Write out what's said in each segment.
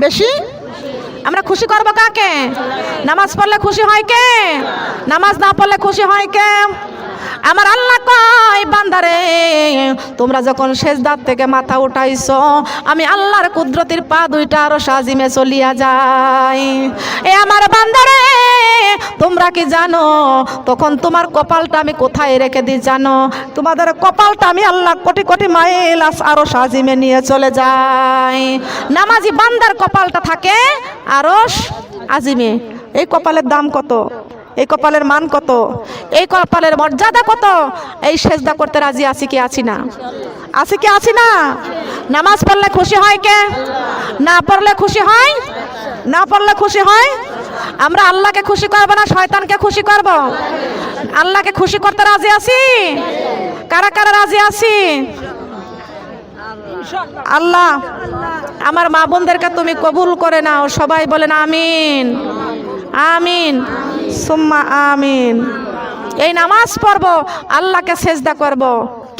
বেশি? আমরা খুশি করব কাকে? নামাজ পড়লে খুশি হয় কে? নামাজ না পড়লে খুশি হয় কে? আমার আল্লাহ কয়, বান্দারে, তোমরা যখন শেষদার থেকে মাথা উঠাইছো, আমি আল্লাহর কুদরতির পা দুইটা আরও সাজিমে চলিয়া যাই। এ আমার বান্দারে, তোমরা কি জানো, তখন তোমার কপালটা আমি কোথায় রেখে দিই জানো? তোমাদের কপালটা আমি আল্লাহ কোটি কোটি মাইল আরও সাজিমে নিয়ে চলে যাই। নামাজি বান্দার কপালটা থাকে আরস আজিমে এই কপালের দাম কত? এই কপালের মান কত? এই কপালের মর্যাদা কত? এই সেজদা করতে রাজি আছি কি আছি না? আছি কি আছি না? নামাজ পড়লে খুশি হয় কে? না পড়লে খুশি হয়? না পড়লে খুশি হয়? আমরা আল্লাহকে খুশি করব না শয়তানকে খুশি করব? আল্লাহকে খুশি করতে রাজি আছি? কারা কারা রাজি আছি? আল্লাহ, আমার মা বোনদেরকে তুমি কবুল করে নাও। সবাই বলেন আমিন। আমিন। সুম্মা আমিন। এই নামাজ পড়ব আল্লাহকে সেজদা করব।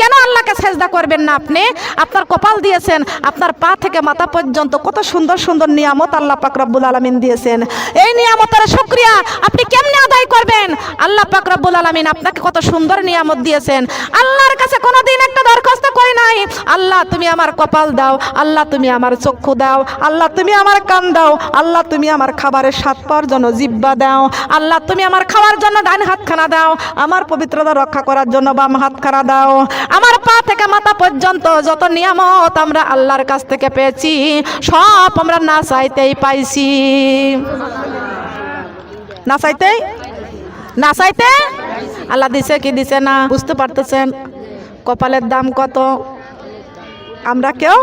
কেন আল্লাহকে সেজদা করবেন না আপনি? আপনার কপাল দিয়েছেন, আপনার পা থেকে মাথা পর্যন্ত কত সুন্দর সুন্দর নিয়ামত আল্লাহ পাক রব্বুল আলমিন দিয়েছেন। এই নিয়ামতের শুক্রিয়া আপনি কেমনে আদায় করবেন? আল্লাহ পাক রব্বুল আলমিন আপনাকে কত সুন্দর নিয়ামত দিয়েছেন। আল্লাহর কাছে কোনোদিন একটা দরখাস্ত করি নাই। আল্লাহ, তুমি আমার কপাল দাও। আল্লাহ, তুমি আমার চক্ষু দাও। আল্লাহ, তুমি আমার কান দাও। আল্লাহ, তুমি আমার খাবারের স্বাদ পাওয়ার জন্য জিব্বা দাও। আল্লাহ, তুমি আমার খাওয়ার জন্য ডান হাতখানা দাও। আমার পবিত্রতা রক্ষা করার জন্য বাম হাতখানা দাও। আমার পা থেকে মাথা পর্যন্ত যত নিয়ামত আমরা আল্লাহর কাছ থেকে পেয়েছি, সব আমরা না চাইতেই পাইছি। না চাইতেই না চাইতে আল্লাহ দিছে কি দিছে না, বুঝতে পারতেছেন? কপালের দাম কত? আমরা কেউ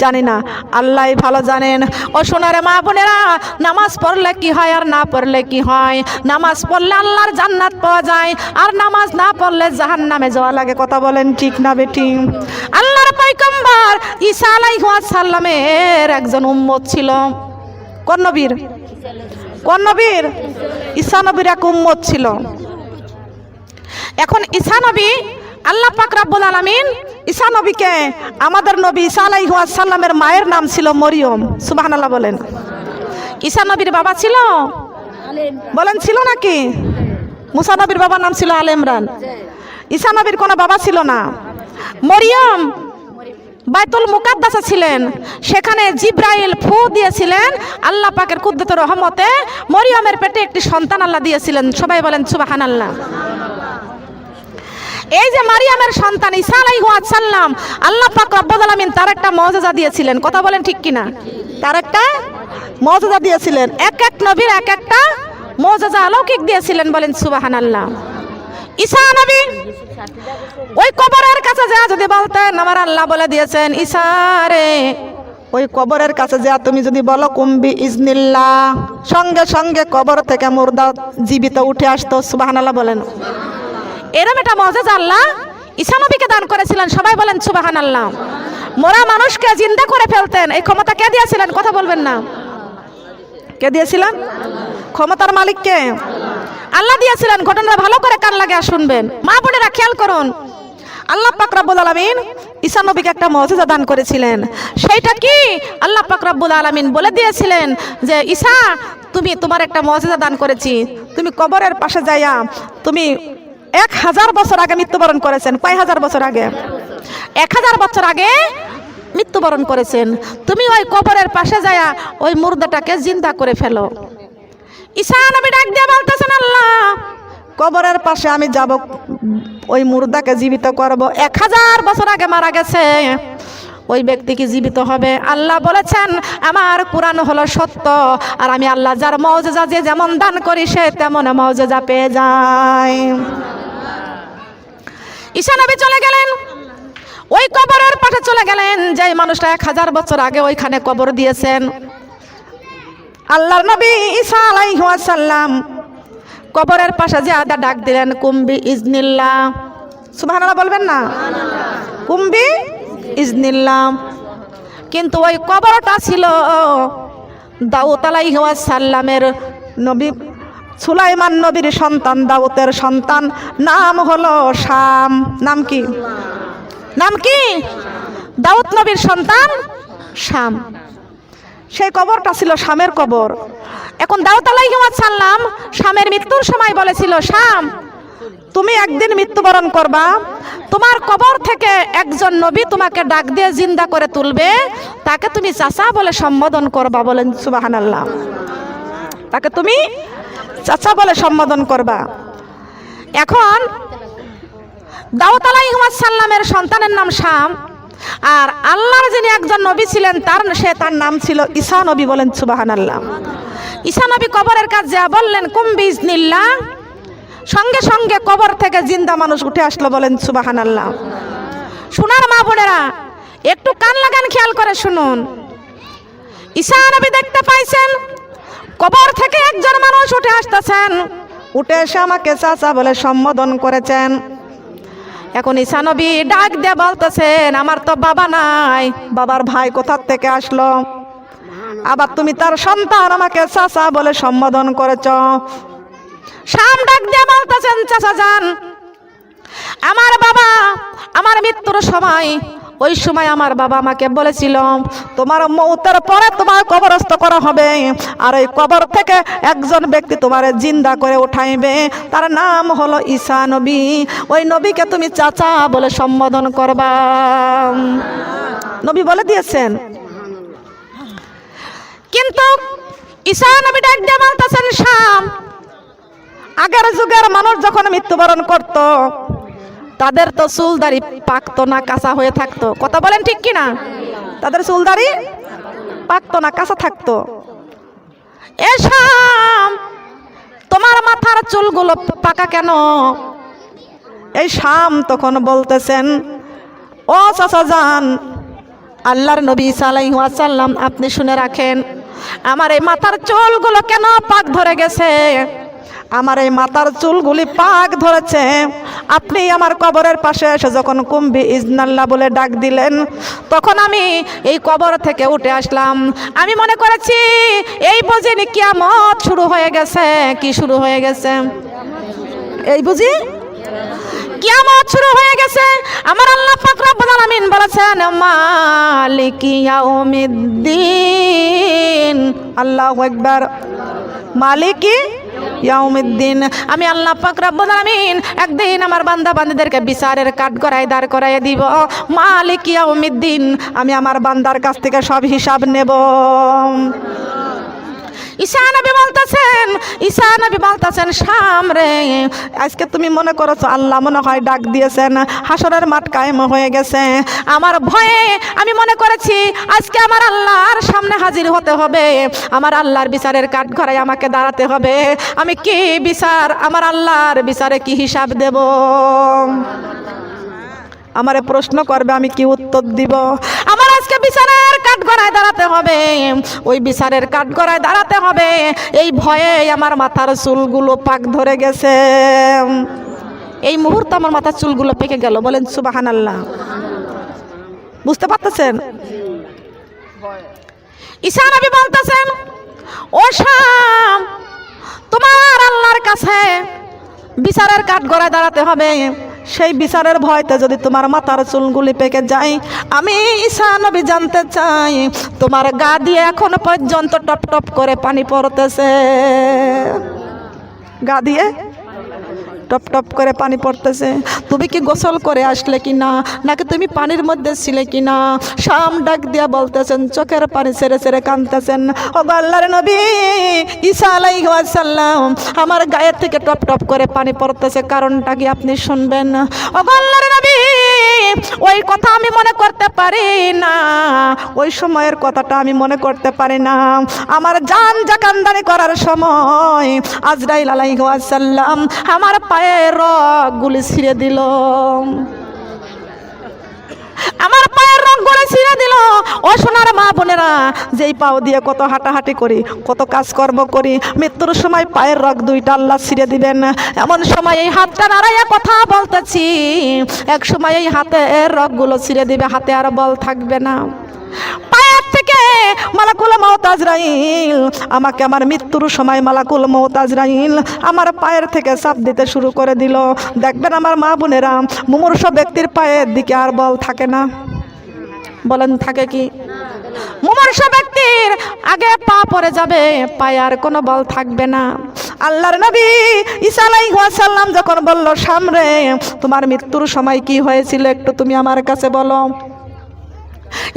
জানি না। আল্লাহ ভালো জানেন। ও সোনারে মা বোনেরা, নামাজ পড়লে কি হয় আর না পড়লে কি হয়? নামাজ পড়লে আল্লাহর জান্নাত পাওয়া যায়, আর নামাজ না পড়লে জাহান নামে যাওয়া লাগে। কথা বলেন ঠিক না বেটি? আল্লাহর পয়গম্বর ঈসা সালামের একজন উম্মত ছিল। কোন নবীর? কোন নবীর এক উম্মত ছিল। এখন ঈসা নবী আল্লাহ পাক রাব্বুল আলামিন ঈসা নবীকে, আমাদের নবী ঈসা সালামের মায়ের নাম ছিল মরিয়ম। সুবহানাল্লাহ বলেন। ঈসা নবীর বাবা ছিল? বলেন, ছিল নাকি? মুসা নবীর বাবার নাম ছিল আল ইমরান। ঈসা নবীর কোনো বাবা ছিল না। মরিয়ম বাইতুল মুকাদ্দাসে ছিলেন। সেখানে জিব্রাইল ফু দিয়েছিলেন আল্লাহ পাকের কুদ্দত রহমতে। মরিয়মের পেটে একটি সন্তান আল্লাহ দিয়েছিলেন। সবাই বলেন, সুবহানাল্লাহ। এই যে মারিয়ামের সন্তান, ঈসা আলাইহিস সালাম আল্লাহ পাক রব্বুল আলামিন তার একটা মর্যাদা দিয়েছিলেন। কথা বলেন ঠিক কিনা? তার একটা মর্যাদা দিয়েছিলেন। এক এক নবীর এক একটা মর্যাদা অলৌকিক দিয়েছিলেন বলেন সুবহানাল্লাহ। ঈসা নবী, ওই কবরের কাছে যা যদি বলতেন, আমার আল্লাহ বলে দিয়েছেন, ঈসা রে, ওই কবরের কাছে যা তুমি যদি বলো, কুম্বি ইজনিল্লাহ। সঙ্গে সঙ্গে কবর থেকে মুর্দা জীবিত উঠে আসতো, সুবহানাল্লাহ বলেন। এরম এটা মজেজ আল্লাহ ঈসা নবীকে দান করেছিলেন, সবাই বলেন সুবাহান আল্লাহ মোরা মানুষকে জিন্দা করে ফেলতেন। এই ক্ষমতা কে দিয়েছিলেন? কথা বলবেন না। কে দিয়েছিলেন? ক্ষমতার মালিককে আল্লাহ দিয়েছিলেন। ঘটনা ভালো করে কান লাগে শুনবেন। মা বোনেরা খেয়াল করুন। আল্লাহ পাক রব্বুল আলামিন ঈসা নবীকে একটা মর্যাদা দান করেছিলেন। সেইটা কি? আল্লাহ পাক রব্বুল আলামিন বলে দিয়েছিলেন যে ঈসা তুমি তোমার একটা মর্যাদা দান করেছি। তুমি কবরের পাশে যাইয়া তুমি এক হাজার বছর আগে মৃত্যুবরণ করেছেন। কয় হাজার বছর আগে? এক হাজার বছর আগে মৃত্যুবরণ করেছেন। তুমি ওই কবরের পাশে যায়া ওই মুর্দাটাকে জিন্দা করে ফেলো। ঈশা আমি ডাক দিয়ে বলতেছেন, আল্লাহ, কবরের পাশে আমি যাব, ওই মুর্দাকে জীবিত করব। এক হাজার বছর আগে মারা গেছে। ওই ব্যক্তি কি জীবিত হবে? আল্লাহ বলেছেন, আমার কোরআন হলো সত্য, আর আমি আল্লাহ যার মৌজা যে যেমন দান করি, সে তেমন মৌজা পেয়ে যায়। ঈশা নবী চলে গেলেন। ওই কবরের পাশে চলে গেলেন। যে মানুষটা এক হাজার বছর আগে ওইখানে কবর দিয়েছেন। আল্লাহর নবী ঈসা আলাইহিস সালাম কবরের পাশে যে আদা ডাক দিলেন, কুম্বি ইজনিল্লাহ। সুবহানাল্লাহ বলবেন না? কুম্বি ইজনিল্লাহ। কিন্তু ওই কবরটা ছিল দাউদ আলাইহিস সালামের নবী সুলাইমান নবীর সন্তান দাউতের সন্তান। নাম হলো শাম। নাম কি? নাম কি? দাউদ নবীর সন্তান শাম। সেই কবরটা ছিল শামের কবর। এখন দাউত দাউদ সাল্লাম শামের মৃত্যুর সময় বলেছিল, শাম, তুমি একদিন মৃত্যুবরণ করবা। তোমার কবর থেকে একজন নবী তোমাকে ডাক দিয়ে জিন্দা করে তুলবে। তাকে তুমি চাচা বলে সম্বোধন করবা বলেন সুবাহান আল্লাহ তাকে তুমি চাচা বলে সম্বোধন করবা। এখন দাউদ সাল্লামের সন্তানের নাম শাম, আর আল্লাহর যিনি একজন নবী ছিলেন, তার সে তার নাম ছিল ঈসা নবী বলেন সুবাহান আল্লাহ ঈসা নবী কবরের যা বললেন কুম্বিজ নিল্লা সঙ্গে সঙ্গে কবর থেকে জিন্দা মানুষ উঠে আসলো বলেন সুবাহান আল্লাহ শোনার মা বোনেরা, একটু কান লাগান খেয়াল করে শুনুন। ঈসা নবী দেখতে পাইছেন কবর থেকে একজন মানুষ উঠে আসতেছেন। উঠে এসে আমাকে চাচা বলে সম্বোধন করেছেন। এখন ইসানবী ডাক দিয়ে বলতেছেন, আমার তো বাবা নাই, বাবার ভাই কোথার থেকে আসলো? আবার তুমি তার সন্তান আমাকে চাচা বলে সম্বোধন করেছ। শাম ডাক দিয়ে বলতেছেন, চাচা যান। আমার বাবা, আমার মৃত্যুর সময় ওই সময় আমার বাবা আমাকে বলেছিল, তোমার মৌতের পরে তোমার কবরস্থ করা হবে। আর ওই কবর থেকে একজন ব্যক্তি তোমার জিন্দা করে উঠাইবে। তার নাম হলো ঈসা নবী। ওই নবীকে তুমি চাচা বলে সম্বোধন করবা। নবী বলে দিয়েছেন। কিন্তু ঈশা নবী ডাক দিয়ে বলতেছেন, শাম, আগের যুগের মানুষ যখন মৃত্যুবরণ করত তাদের তো চুলদারি পাকতো না, কাঁচা হয়ে থাকতো। কথা বলেন ঠিক কি না তাদের চুলদারি পাকতো না, কাঁচা থাকতো। এ শাম, তোমার মাথার চুলগুলো পাকা কেন? এই শাম তখন বলতেছেন, ও চাচা যান আল্লাহর নবী সাল্লাম আপনি শুনে রাখেন, আমার এই মাথার চুলগুলো কেন পাক ধরে গেছে? আমার এই মাথার চুলগুলি পাক ধরেছে। আপনি আমার কবরের পাশে এসে যখন কুম্বি ইজনাল্লাহ বলে ডাক দিলেন, তখন আমি এই কবর থেকে উঠে আসলাম। আমি মনে করেছি, এই বুঝিনি কিয়ামত শুরু হয়ে গেছে। কি শুরু হয়ে গেছে? এই বুঝি? কিয়ামত শুরু হয়ে গেছে। আমার আল্লাহ পাক রব্বুল বলেছেন, মালিকি ইয়াউমিদ্দিন। আল্লাহু আকবার। মালিকি ইয়াউমিদ্দিন। আমি আল্লাহ পাক রব্বুল আমিন একদিন আমার বান্দা বান্দাদেরকে বিচারের কাঠ গড়ায় দাঁড় করাই দিব। মালিক ইয়াউমিদ্দিন, আমি আমার বান্দার কাছ থেকে সব হিসাব নেব। ঈশা নবী বলতেছেন, ঈশা নবী বলতেছেন, শাম আজকে তুমি মনে করছ আল্লাহ মনে হয় ডাক দিয়েছেন, হাসরের মাঠ কায়েম হয়ে গেছে। আমার ভয়ে আমি মনে করেছি আজকে আমার আল্লাহর সামনে হাজির হতে হবে। আমার আল্লাহর বিচারের কাঠ ঘরায় আমাকে দাঁড়াতে হবে। আমি কি বিচার, আমার আল্লাহর বিচারে কি হিসাব দেব? আমারে প্রশ্ন করবে, আমি কি উত্তর দিব? আমার আজকে বিচারের কাঠ গড়ায় দাঁড়াতে হবে। ওই বিচারের কাঠ গড়ায় দাঁড়াতে হবে। এই ভয়ে আমার মাথার চুলগুলো পাক ধরে গেছে। এই মুহূর্তে আমার মাথার চুলগুলো পেকে গেল। বলেন সুবাহান আল্লাহ বুঝতে পারতেছেন? ঈশা নবী বলতেছেন, ও শাম, তোমার আল্লাহর কাছে বিচারের কাঠ গড়ায় দাঁড়াতে হবে। সেই বিচারের ভয়তে যদি তোমার মাথার চুলগুলি পেকে যায়, আমি ঈশা নবী জানতে চাই, তোমার গা দিয়ে এখন পর্যন্ত টপ টপ করে পানি পড়তেছে। গা দিয়ে? টপ টপ করে পানি পড়তেছে। তুমি কি গোসল করে আসলে কি না নাকি তুমি পানির মধ্যে ছিলে কি না শাম ডাক দিয়া বলতেছেন, চোখের পানি ছেড়ে ছেড়ে কাঁদতেছেন ও বাল্লার নবী ঈসা আলাইসাল্লাম আমার গায়ের থেকে টপ টপ করে পানি পড়তেছে, কারণটা কি আপনি শুনবেন? ও বাল্লার নবী ওই কথা আমি মনে করতে পারি না। ওই সময়ের কথাটা আমি মনে করতে পারি না। আমার যান জাকান্দানি করার সময় আজরাইল আলাইসাল্লাম আমার পায়ের রগগুলি ছিঁড়ে দিল আমার পায়ের রগগুলি ছিঁড়ে দিল, ও সোনার মা বোনেরা, যেই পাও দিয়ে কত হাঁটাহাঁটি করি, কত কাজকর্ম করি, মৃত্যুর সময় পায়ের রগ দুইটা আল্লাহ ছিঁড়ে দিবেন। এমন সময় এই হাতটা নাড়াইয়া কথা বলতেছি, এক সময় এই হাতের রগগুলো ছিঁড়ে দিবে, হাতে আর বল থাকবে না। পায়ের থেকে মালাকুল মৌত আজরাইল, আমাকে আমার মৃত্যুর সময় মালাকুল মৌত আমার পায়ের থেকে চাপ দিতে শুরু করে দিল। দেখবেন আমার মা বোনেরা, মুমূর্ষ ব্যক্তির পায়ের দিকে আর বল থাকে না। বলেন, থাকে কি? মুমর্ষ ব্যক্তির আগে পা পড়ে যাবে, পায়ে আর কোনো বল থাকবে না। আল্লাহর নবী ঈসা আলাইহিস যখন বলল সামরে তোমার মৃত্যুর সময় কি হয়েছিল? একটু তুমি আমার কাছে বলো।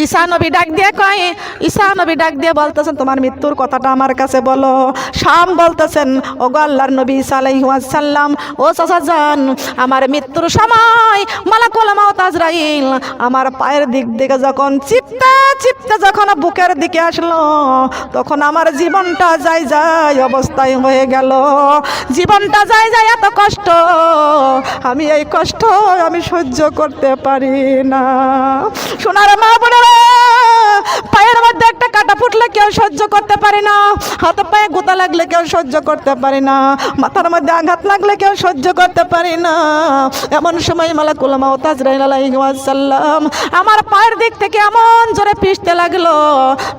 ঈসা নবী ডাক দিয়ে কয় ঈসা নবী ডাক দিয়ে বলতেছেন, তোমার মৃত্যুর কথাটা আমার কাছে বলো। শাম বলতেছেন ও আল্লাহর নবী সালাম ও চাচা যান আমার মৃত্যুর সময় মালাকুল মাউত আজরাইল, আমার পায়ের দিক দিকে যখন চিপতে চিপতে যখন বুকের দিকে আসলো, তখন আমার জীবনটা যাই যাই অবস্থায় হয়ে গেল। জীবনটা যাই যাই এত কষ্ট, আমি এই কষ্ট আমি সহ্য করতে পারি না। সোনার মা বোনেরা পায়ের মধ্যে একটা কাটা ফুটলে কেউ সহ্য করতে পারে না। হাতে পায়ে গোতা লাগলে কেউ সহ্য করতে পারে না। মাথার মধ্যে আঘাত লাগলে কেউ সহ্য করতে পারে না। এমন সময় মালাকুল আজরাইল আলাইহিস আমার পায়ের দিক থেকে এমন জোরে পিষতে লাগল।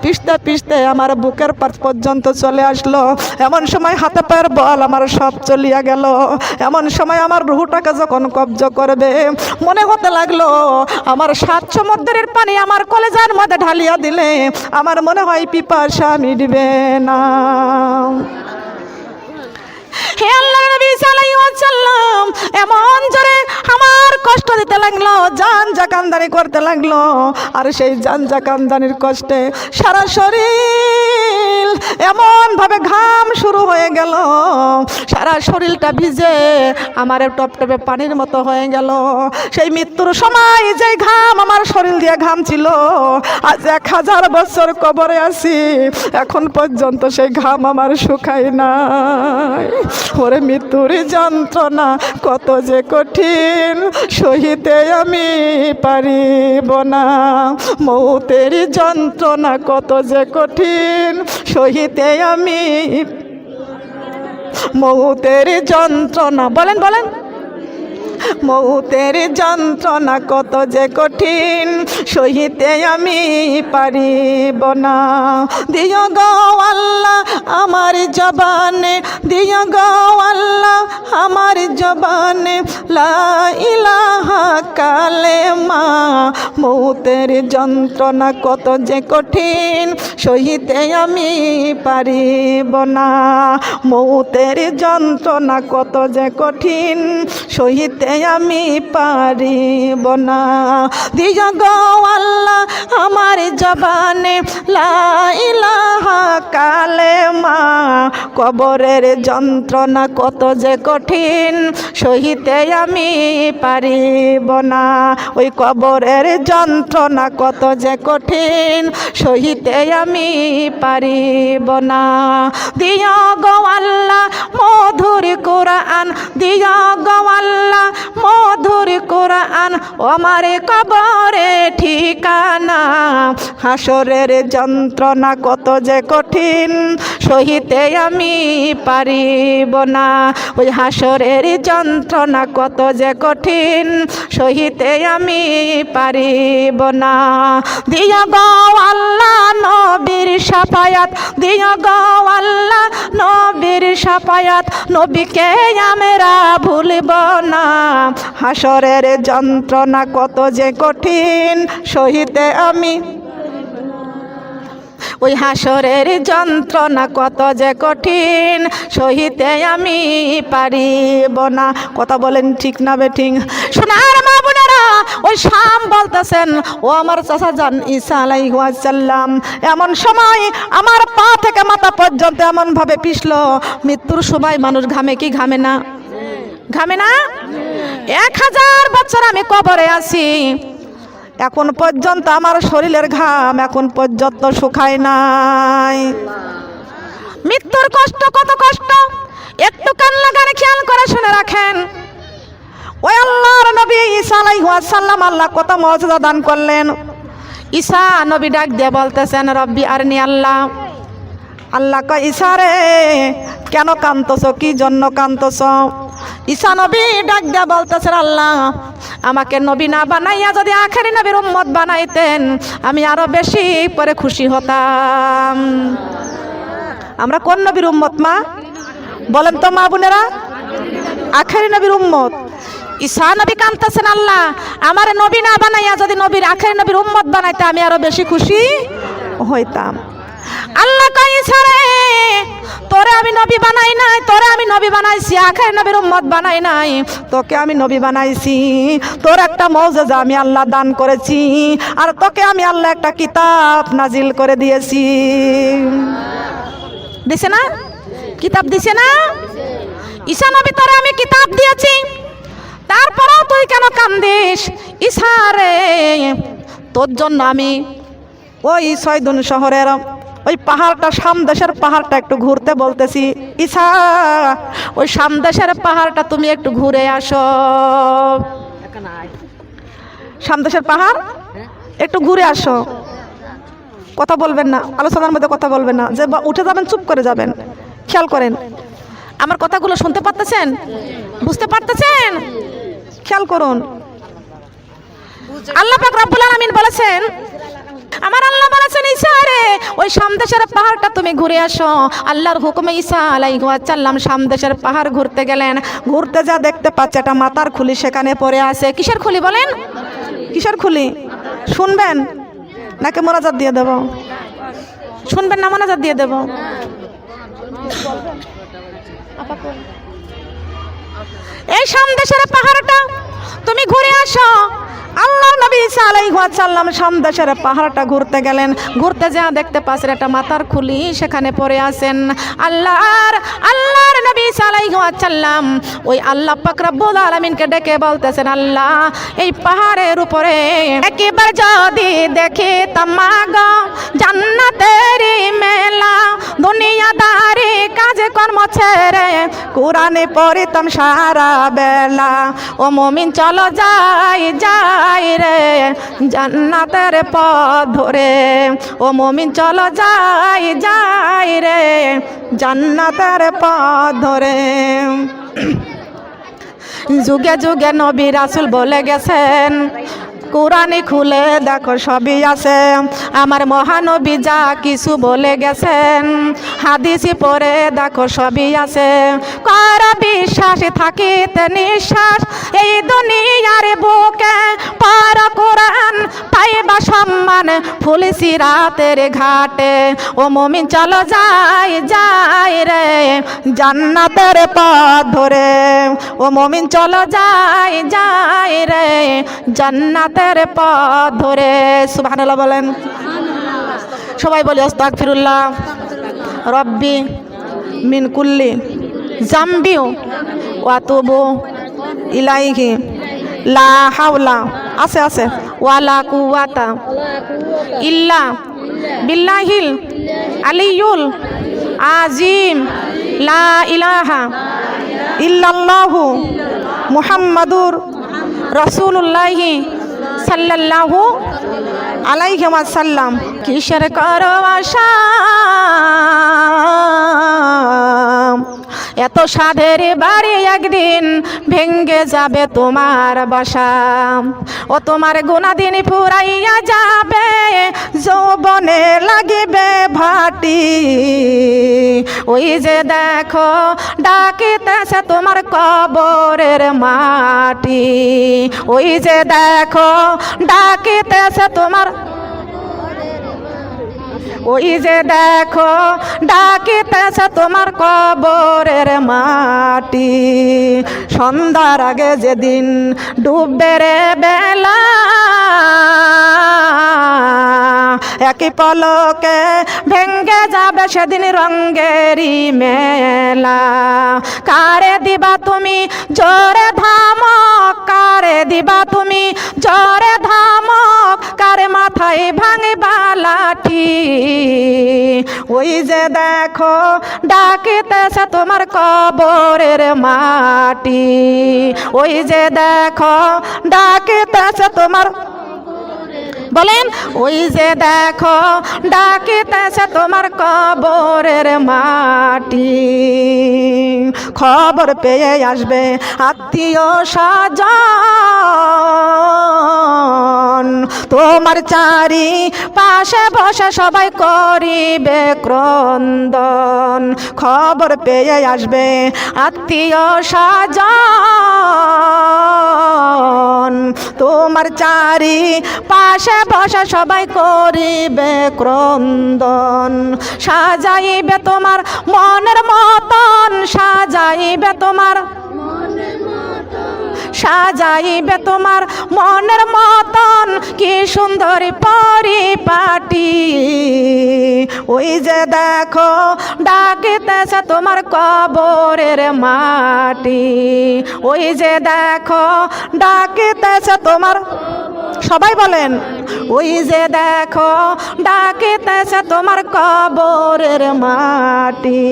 পিষতে পিষতে আমার বুকের পর্যন্ত চলে আসলো। এমন সময় হাতে পায়ের বল আমার সব চলিয়া গেল। এমন সময় আমার রুহুটাকে যখন কব্জ করবে, মনে হতে লাগল, আমার সাত সমুদ্রের পানি আমার কলেজার মধ্যে ঢালিয়া দিলে আমার মনে হয় পিপাসা মিটবে না। হে আল্লাহ নবী সাল্লাম এমন জোরে আমার কষ্ট দিতে লাগল জান জাকানদানি করতে লাগল। আর সেই জান জাকানদানির কষ্টে সারা শরীর এমন ভাবে ঘাম শুরু হয়ে গেল। সারা শরীরটা ভিজে আমার টপটপে পানির মতো হয়ে গেল। সেই মৃত্যুর সময় যে ঘাম আমার শরীর দিয়ে ঘাম ছিল, আজ এক হাজার বছর কবরে আছি। এখন পর্যন্ত সেই ঘাম আমার শুকায় নাই। ওরে মৃত্যুর যন্ত্রণা কত যে কঠিন, সহিতে আমি পারিব না। মৌতের যন্ত্রণা কত যে কঠিন, সহিতে আমি মৌতের যন্ত্রণা। বলেন বলেন। মৌতের যন্ত্রণা কত যে কঠিন, সহিতে আমি পারিব না। দিয় গো আল্লাহ আমার জবানে দিয় গো আল্লাহ আমার জবানে, লা ইলাহা কালে মা মৌতের যন্ত্রণা কত যে কঠিন, সহিতে আমি পারিব না। মৌতের যন্ত্রণা কত যে কঠিন, সহিতে আমি পারিব না। দিয় আল্লাহ আমার জবানে লাইলা মা কবরের যন্ত্রণা কত যে কঠিন, সহিতে আমি পারিব না। ওই কবরের যন্ত্রণা কত যে কঠিন, সহিতে আমি পারিব না। দিয় গো আল্লাহ মধুর কোরআন, দিয় গো আল্লাহ মধুর কোরআন আমার কবরে ঠিকানা। হাসরের যন্ত্রণা কত যে কঠিন, সহিতে আমি পারিব না। ওই হাসরের যন্ত্রণা কত যে কঠিন, সহিতে আমি পারিব না। দিয়া গো আল্লাহ নবীর সাফায়াত, দিয়া গো আল্লাহ নবীর সাফায়াত, নবীকে আমরা ভুলব না। হাসরের যন্ত্রণা কত যে কঠিন, সহিতে আমি ওই হাসরের যন্ত্রণা কত যে কঠিন, সহিতে আমি পারিব না। কথা বলেন ঠিক না বেঠিক? সোনার মা বোনেরা, ওই শাম বলতেছেন, ও আমার চাষা যান ঈসা আলাইহাল্লাম এমন সময় আমার পা থেকে মাথা পর্যন্ত এমন ভাবে পিছলো মৃত্যুর সময় মানুষ ঘামে কি ঘামে না? ঘামে না? এক হাজার বছর আমি কবরে আছি। এখন পর্যন্ত আমার শরীরের ঘাম এখন পর্যন্ত শুকায় নাই। মৃত্যুর কষ্ট কত কষ্ট? একটু কান লাগানে খেয়াল করে শুনে রাখেন। ওই আল্লাহর নবী ঈসা সালাম আল্লাহ কত মর্যাদা দান করলেন। ঈসা নবী ডাক দিয়ে বলতেছেন, রব্বি আরনি আল্লাহ। আল্লাহ কয়, ঈসা রে, কেন কান্তছ কি জন্য কান্তছ ঈসা নবী ডাক দিয়া বলতেছেন আল্লাহ, আমাকে নবী না বানাইয়া যদি আখেরি নবীর উম্মত বানাইতেন, আমি আরও বেশি পরে খুশি হতাম। আমরা কোন নবীর উম্মত, মা? বলেন তো, মা বোনেরা, আখেরি নবীর উম্মত। ঈসা নবী কান্তাছেন, আল্লাহ, আমার নবী না বানাইয়া যদি নবীর আখেরি নবীর উম্মত বানাইতে আমি আরও বেশি খুশি হইতাম। আল্লাহ কই তোরে আমি নবী বানাই নাই, তোরে আমি নবী বানাইছি, আখের নবীর উম্মত বানাই নাই, তোকে আমি নবী বানাইছি, তোর একটা মৌজাজা আমি আল্লাহ দান করেছি, আর তোকে আমি আল্লাহ একটা কিতাব নাজিল করে দিয়েছি। দিছে না? কিতাব দিছে না? ঈশা নবী তোরে আমি কিতাব দিয়েছি, তারপরেও তুই কেন কান্দিস? ঈশা রে, তোর জন্য আমি ওই ছয়দুন শহরের ওই পাহাড়টা সামদেশের পাহাড়টা একটু ঘুরতে বলতেছি। ইসা ওই সামদেশের পাহাড়টা তুমি একটু ঘুরে আসো। সামদেশের পাহাড়? একটু ঘুরে আসো। কথা বলবেন না, আলোচনার মধ্যে কথা বলবেন না। যে উঠে যাবেন, চুপ করে যাবেন। খেয়াল করেন। আমার কথাগুলো শুনতে পারতেছেন? বুঝতে পারতেছেন? খেয়াল করুন। আল্লাহ পাক রব্বুল আলামিন বলেছেন আমার আল্লাহ বলেছেন, ঈসা রে, ওই সামদেশের পাহাড়টা তুমি ঘুরে আসো। আল্লাহর হুকুমে ঈসা আলাইহিস সাল্লাম সামদেশের পাহাড় ঘুরতে গেলেন। ঘুরতে যা দেখতে পাচ্ছে একটা মাথার খুলি সেখানে পড়ে আছে। কিসের খুলি বলেন? কিসের খুলি? শুনবেন? নাকি মোনাজাত দিয়ে দেব? শুনবেন না, মোনাজাত দিয়ে দেব? এই সামদেশের পাহাড়টা তুমি ঘুরে আসো। আল্লাহ নবী সাল্লাম সামদেশের পাহাড়টা ঘুরতে গেলেন। ঘুরতে যা দেখতে পাচ্ছেন একটা মাথার খুলি সেখানে পড়ে আছেন। আল্লাহর আল্লাহর নবী সাল্লাম ওই আল্লাহ পাক রব্বুল আলামিনকে ডেকে বলতেছেন, আল্লাহ, এই পাহাড়ের উপরে একেবার যদি দেখি তামাগ জান্নাতেরই মেলা, দুনিয়াদারি কাজ কর্ম ছেড়ে কোরআনে পড়িতাম সারা বেলা, ও মমিন চলো যাই যাই রে, জান্নাতের পথ ধরে। ও মমিন, চলো যাই যাই রে, জান্নাতের পথ ধরে। যুগে যুগে নবী রাসুল বলে গেছেন কোরআনে খুলে দেখো সবই আছে। আমার মহানবী যা কিছু বলে গেছেন, হাদিসি পরে দেখো সবই আছে। কর বিশ্বাস থাকিতে নিঃশ্বাস, এই দুনিয়ার বুকে পার কোরআন পাইবা সম্মান ফুলসি রাতের ঘাটে। ও মমিন চলো যাই যাই রে জান্নাতের পথ ধরে। ও মমিন চলো যাই যাই রে জান্নাতের পথ ধরে, সুবহানাল্লাহ বলেন। সবাই বলি আস্তাক ফিরুল্লাহ রব্বি মিন কুল্লি জাম্বিও ওয়াতুবু ইলাইহি। লা হাওলা, আছে আছে। ওয়ালা কুওয়াতা ইল্লা বিল্লাহিল আলিয়ুল আজিম লা ইলাহা ইল্লাল্লাহু মুহাম্মাদুর রাসূলুল্লাহি। সাল্লাল্লাহু আলাইহি ওয়াসাল্লাম। কিসের করো আশা? এত সাধের বাড়ি একদিন ভেঙ্গে যাবে তোমার বাসা। ও তোমার গুণাদিন ফুরাইয়া যাবে, যৌবনে লাগিবে ভাটি। ওই যে দেখো, ডাকিতেছে তোমার কবরের মাটি। ওই যে দেখো, ডাকিতেছে তোমার ওই যে দেখো ডাকিতেছে তোমার কবরের মাটি। সন্ধ্যার আগে যেদিন ডুববে রে বেলা একই পলকে ভেঙ্গে যাবে সেদিন রঙ্গেরি মেলা। কারে দিবা তুমি? জোরে ধামক। কারে দিবা তুমি? জোরে ধামক। কারে মাথায় ভাঙিবা লাঠি ওই যে দেখো, ডাকিতেছে তোমার কবরের মাটি। ওই যে দেখো, ডাকিতেছে তোমার বলেন, ওই যে দেখো, ডাকিতেছে তোমার কবরের মাটি। খবর পেয়ে আসবে আত্মীয় স্বজন। তোমার চারি পাশে বসে সবাই করিবে ক্রন্দন। খবর পেয়ে আসবে আত্মীয় স্বজন। তোমার চারি পাশে বসে বসে সবাই করিবে ক্রন্দন। সাজাইবে তোমার মনের মতন সাজাইবে তোমার সাজাইবে তোমার মনের মতন, কি সুন্দরী পরিপাটি। ওই যে দেখো, ডাকিতেছে তোমার কবরের মাটি। ওই যে দেখো, ডাকিতেছে তোমার, সবাই বলেন, ওই যে দেখো, ডাকিতেছে তোমার কবরের মাটি।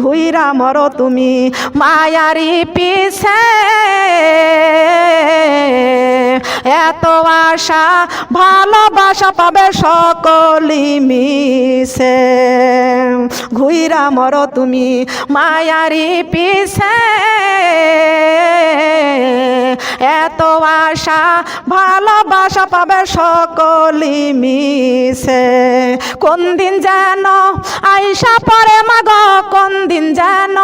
ঘুইরা মরো তুমি, মায়ারি পিছে। এত আশা ভালোবাসা পাবে সকলি মিশে। ঘুইরা মরো তুমি মায়ারি পিছে। এত আশা, ভালোবাসা পাবে সকলি মিশে। কোন দিন যেন আইসা পরে মাগ, কোন দিন যেন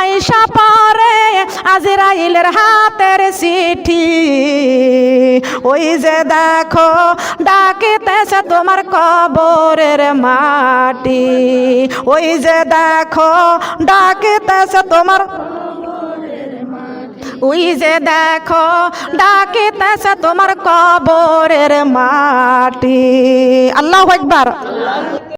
আইসা পরে আজরাইলের হাতের চিঠি। ওই যে দেখো, ডাকিতেছে তোমার কবরের মাটি। ওই যে দেখো, ডাকিতেছে তোমার ওই যে দেখো ডাকিতেছে তোমার কবরের মাটি। আল্লাহ একবার